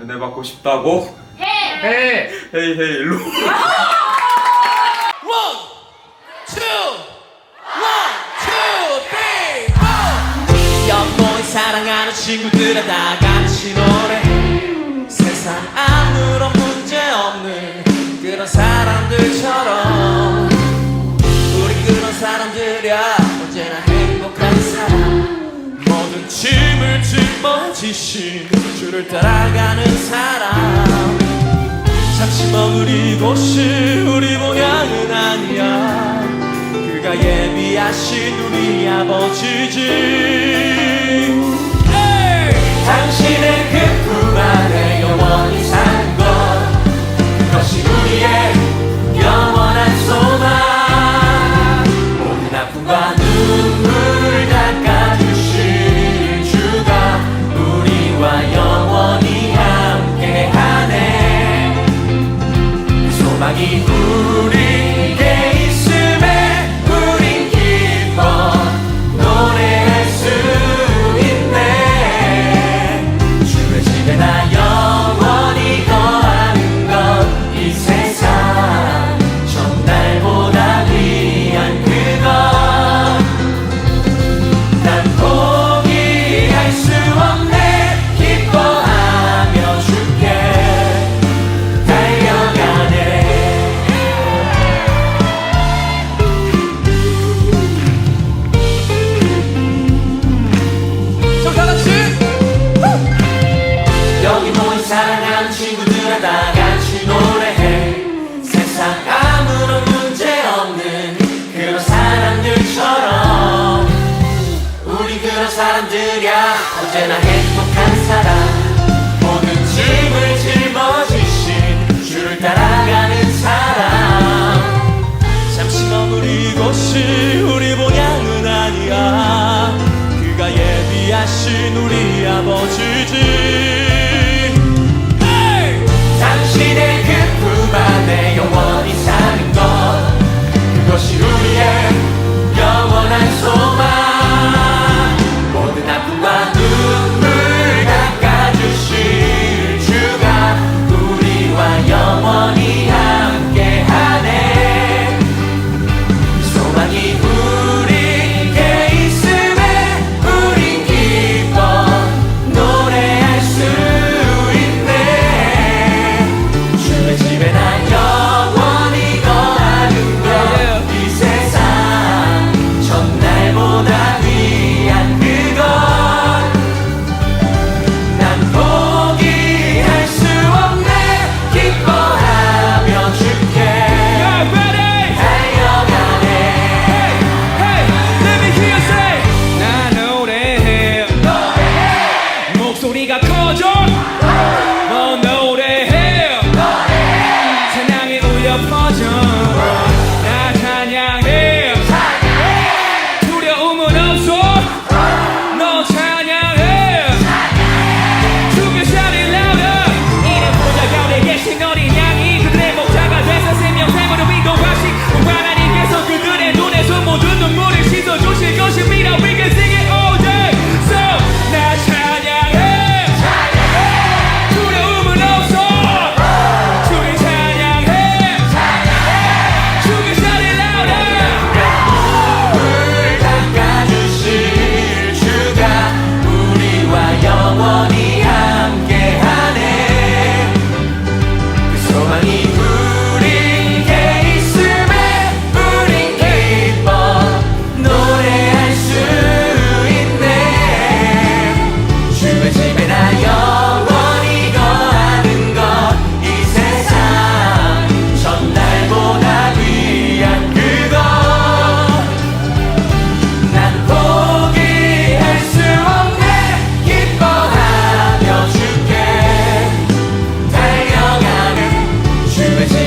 은혜 받고 싶다고? 해! 헤이 헤이 일로. 사랑하는 친구들아 다 같이 노래. 세상 아무런 문제 없는 그런 사람들처럼. 우리 그런 사람들이야. 지신 주를 따라가는 사람. 잠시 머무리고 싶 우리 모양은 아니야. 그가 예비하신 우리 아버지지. Hey! 당신의 Aquí tú eres. 언제나 행복한 사람. 모든 짐을 짊어지신 주를 따라가는 사람. 잠시 머무리고 싶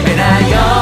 Keep I eye